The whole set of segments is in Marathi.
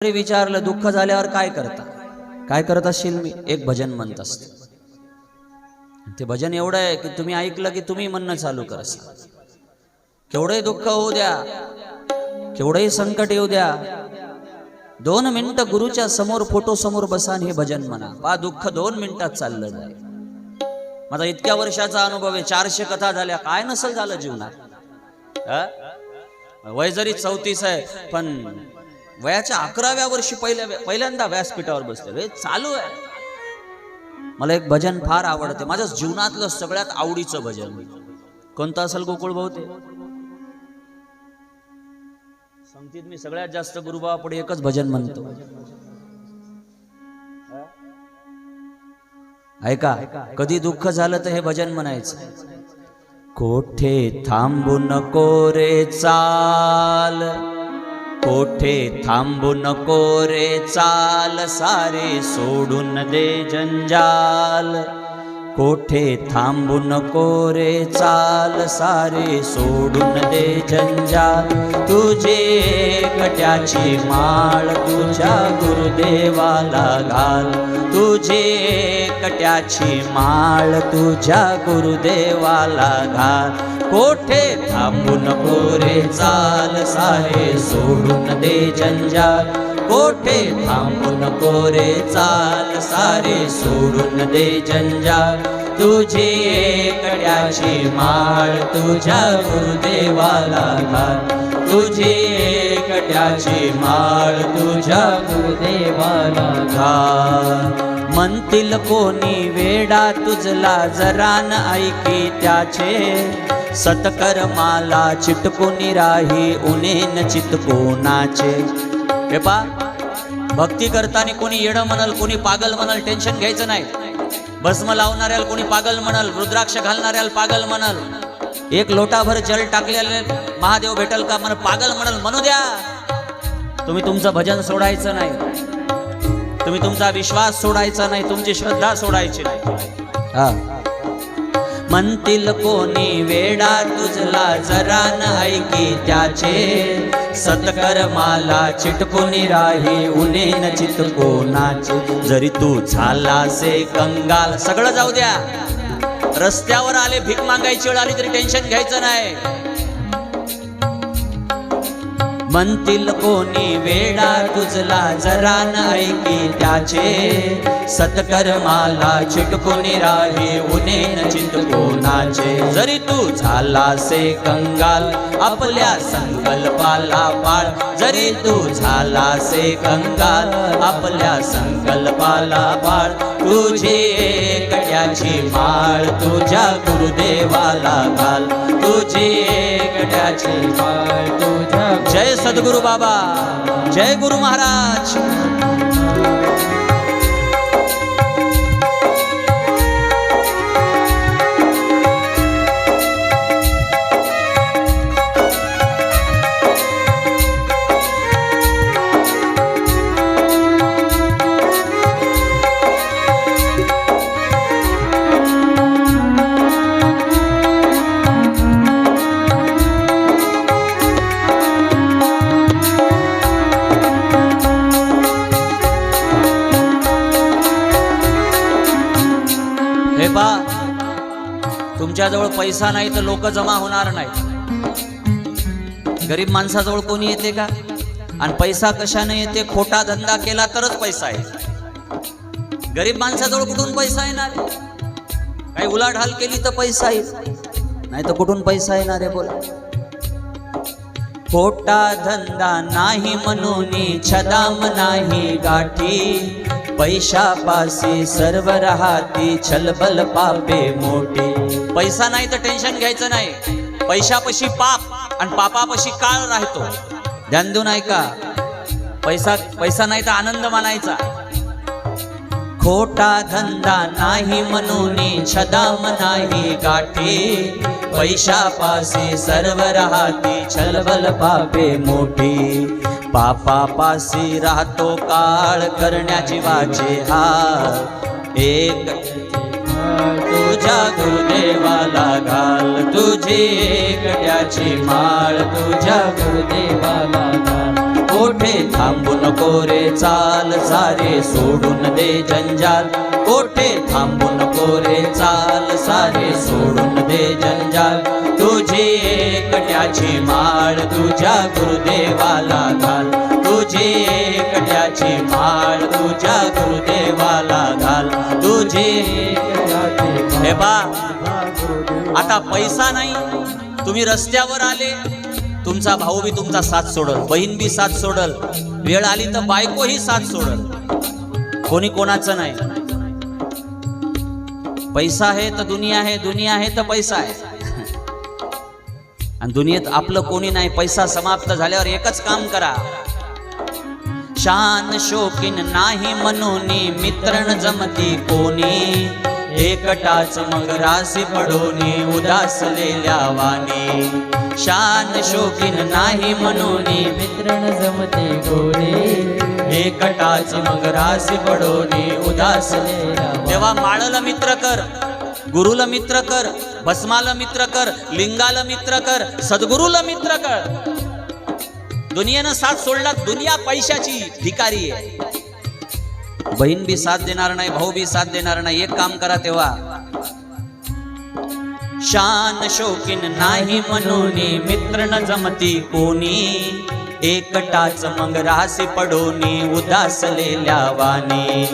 विचारलं दुःख झाल्यावर काय करता? काय करत असशील मी? एक भजन म्हणत असते. ते भजन एवढं आहे की तुम्ही ऐकलं की तुम्ही म्हणणं चालू कर. केवढंही दुःख होऊ द्या केवढंही संकट येऊ द्या दोन मिनिटं गुरुच्या समोर फोटो समोर बसान हे भजन म्हणा. पा दुःख दोन मिनिटात चाललं जाईल. माझा इतक्या वर्षाचा अनुभव आहे. चारशे कथा झाल्या. काय नसेल झालं जीवनात? वय जरी चौतीस आहे पण वयाच्या अकराव्या वर्षी पहिल्या पहिल्यांदा व्यासपीठावर बसले. हे चालू आहे. मला एक भजन फार आवडते. माझ्या जीवनातलं सगळ्यात आवडीचं भजन. कोणतं असेल गोकुळ बहुते संगतीत मी सगळ्यात जास्त गुरुबापुढे एकच भजन म्हणतो. ऐका कधी दुःख झालं तर हे भजन म्हणायचं. कोठे थांबू नको रे चाल. कोठे थांबू नको रे चाल सारे सोडून दे जंजाल. कोठे थांबू नको रे चाल सारे सोडून दे जंजाल. तुझे कट्याची माळ तुझ्या गुरुदेवाला घाल. तुझे कट्याची माळ तुझ्या गुरुदेवाला घाल. कोठे थांबून पोरे चाल सारे सोडून दे जंजाल कोठे थांबून पोरे चाल सारे सोडून दे जंजाल तुझी एकड्याची माळ तुझ्या गुरुदेवाला घाल. तुझी एकट्याची माळ तुझ्या गुरुदेवाला घाल. म्हणतील कोणी वेडा तुझला जरान ऐकी त्याचे. सतकर माला चिटकून राही उनेन चितकोनाचे हे पा भक्ती करताना कोणी येडं म्हणाल कोणी पागल म्हणाल टेन्शन घ्यायचं नाही. भस्म लावणाऱ्याला कोणी पागल म्हणाल रुद्राक्ष घालणाऱ्याला पागल म्हणाल. एक लोटाभर जल टाकलेले महादेव भेटल का म्हण पागल म्हणाल म्हणू द्या. तुम्ही तुमचं भजन सोडायचं नाही. तुम्ही तुमचा विश्वास सोडायचा नाही तुमची श्रद्धा सोडायची नाही. हा. म्हणतील कोणी वेडा तुझला जरा न ऐकी त्याचे. सतकर माला चिटकून राही उनेन चितकोनाचे जरी तू झालासे कंगाल सगळं जाऊ द्या. रस्त्यावर आले भीक मागायची वेळ आली तरी टेन्शन घ्यायचं नाही. म्हणतील कोणी वेडा तुझला जरा नाही ऐकी त्याचे. सतकर माला चिटकून राही उनेन चितकोनाचे जरी तू झाला से कंगाल आपल्या संकल्पाला पाळ. जरी तू झालासे कंगाल आपल्या संकल्पाला पाळ. तुझी एकट्याची माळ तुझ्या गुरुदेवाला घाल. तुझी एकट्याची माळ सद्गुरु बाबा। जय गुरु महाराज। हे पा तुमच्याजवळ पैसा नाही तर लोक जमा होणार नाही गरीब माणसाजवळ कोणी येते का? आणि पैसा कशाने येते? खोटा धंदा केला तरच पैसा आहे गरीब माणसाजवळ कुठून पैसा येणार? काही उलाढाल केली तर पैसा येईल. नाही तर कुठून पैसा येणार आहे बोला. खोटा धंदा नाही म्हणून छदाम नाही गाठी. पैशापाशी सर्व राहती छलबल पापे मोठी. पैसा नाही तर टेन्शन घ्यायचं नाही. पैशापाशी पाप आणि पापापाशी काळ राहतो. ध्यान देऊन ऐका. पैसा पैसा नाही तर आनंद मानायचा. खोटा धंदा नाही म्हणून छदाम नाही गाठी. पैशापाशी सर्व राहती छलबल पापे मोठी. पापापासी राहतो काळ करण्याची वाचे हा. एक तुझ्या गुरुदेवाला घाल तुझी एकट्याची माळ तुझ्या गुरुदेवाला घाल. कोठे थांबून कोरे चाल सारे सोडून दे जंजाल. कोठे थांबून कोरे चाल सारे सोडून दे जंजाल. तुझी एकट्याची माळ तुझ्या गुरुदेवाला घाल. तुझी एकट्याची माळ तुझ्या गुरुदेवाला घाल. तुझी हे बा आता पैसा नाही. तुम्ही रस्त्यावर आले तुमचा भाऊ बी तुमचा साथ सोडल बहीण बी साथ सोडल. वेळ आली तर बायको ही साथ सोडल. कोणी कोणाचं नाही. पैसा आहे तर दुनिया आहे दुनिया आहे तर पैसा आहे. आणि दुनियेत आपलं कोणी नाही पैसा समाप्त झाल्यावर एकच काम करा. शान शोकीन नाही म्हणून मित्रण जमती कोणी. एकटाच मग रासी पडोनी उदासलेल्या वाणी. शान शोकीन नाही म्हणून मित्रण जमते कोणी. एकटाच मग रासी पडोनी उदास तेव्हा माळला मित्र कर गुरुला मित्र कर भस्माला मित्र कर लिंगाला मित्र कर सद्गुरूला मित्र कर. दुनियेनं साथ सोडला दुनिया पैशाची भिकारी आहे. बहीण बी साथ देणार नाही भाऊ बी साथ देणार नाही एक काम करा तेव्हा. शान शौकीन नाही म्हणून मित्र न जमती कोणी. एकटाच मग रासी पडोनी उदासलेल्या वाणी.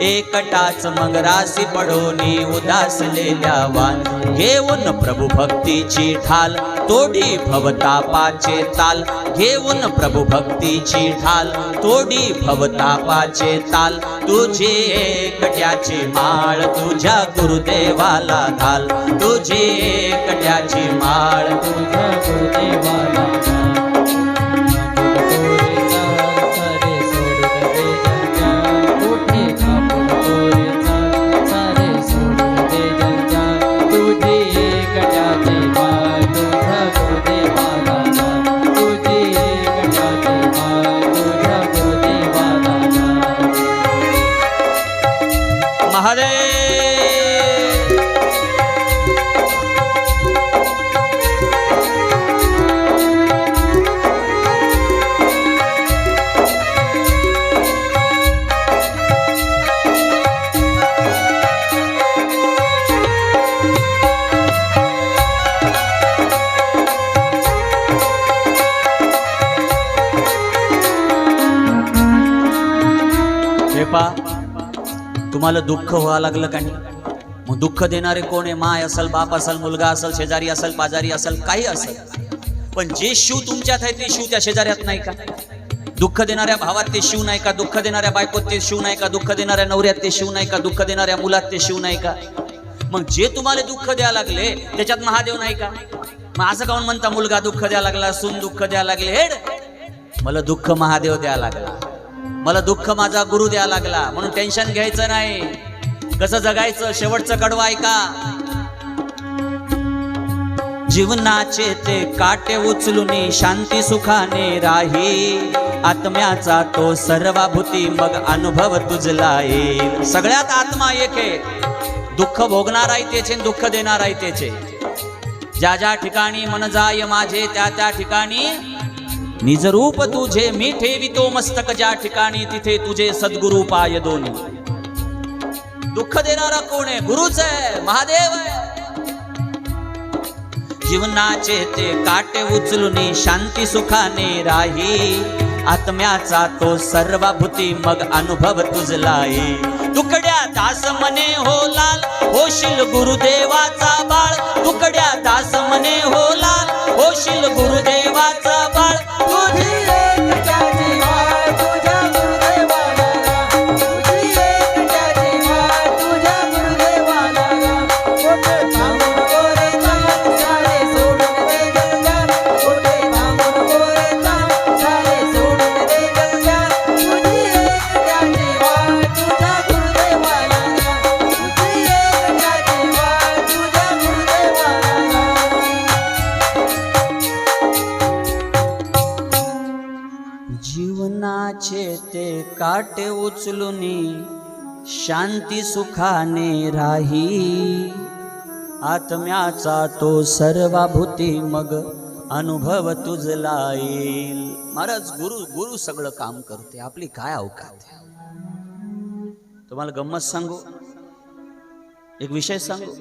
एकटाच मग रासी पडोनी उदासलेल्या वाणी. घेऊन प्रभू भक्तीची ढाल तोडी भवतापाचे ताल. घेऊन प्रभू भक्तीची ढाल तोडी भवतापाचे ताल. तुझे एकट्याची माळ तुझ्या गुरुदेवाला घाल. तुझे एकट्याची माळ तुझ्या गुरुदेवाला महादेव तुम्हाला दुःख व्हावं लागलं का नाही? मग दुःख देणारे कोण आहे? माय असल बाप असल मुलगा असल शेजारी असल पाजारी असल काही असल. पण जे शिव तुमच्यात आहे ते शिव त्या शेजाऱ्यात नाही का? दुःख देणाऱ्या भावात ते शिव नाही का? दुःख देणाऱ्या बायकोत ते शिव नाही का? दुःख देणाऱ्या नवऱ्यात ते शिव नाही का? दुःख देणाऱ्या मुलात ते शिव नाही का? मग जे तुम्हाला दुःख द्यायला लागले त्याच्यात महादेव नाही का? मग असं काऊन म्हणता मुलगा दुःख द्यायला लागला सून दुःख द्यायला लागले हेड. मला दुःख महादेव द्यायला लागला. मला दुःख माझा गुरु द्यायला लागला. म्हणून टेन्शन घ्यायचं नाही. कसं जगायचं? शेवटचं कडवं ऐका जीवनाचे ते काटे उचलून शांती सुखाने राही. आत्म्याचा तो सर्वाभूती मग अनुभव तुझला येईल. सगळ्यात आत्मा एक आहे. दुःख भोगणार आहे त्याचे दुःख देणार आहे त्याचे. ज्या ज्या ठिकाणी मन जाय माझे त्या त्या ठिकाणी निजरूप तुझे मी ठेवितो मस्तक ज्या ठिकाणी तिथे तुझे सद्गुरु पाय दोन्ही दुःख देणारा कोण आहे? गुरुच आहे महादेव आहे. जीवनाचे ते काटे उचलून शांती सुखाने राही. आत्म्याचा तो सर्वभूती मग अनुभव तुझला तुकड्या दास मने हो लाल होशील गुरुदेवाचा बाळ. तुकड्या दास मने हो लाल काटे उचलून शांती सुखाने राही. आत्म्याचा तो सर्वाभूती मग अनुभव तुझला येईल महाराज गुरु गुरु सगळं काम करते आपली काय अवकात तुम्हाला गंमत सांगू? एक विषय सांगू?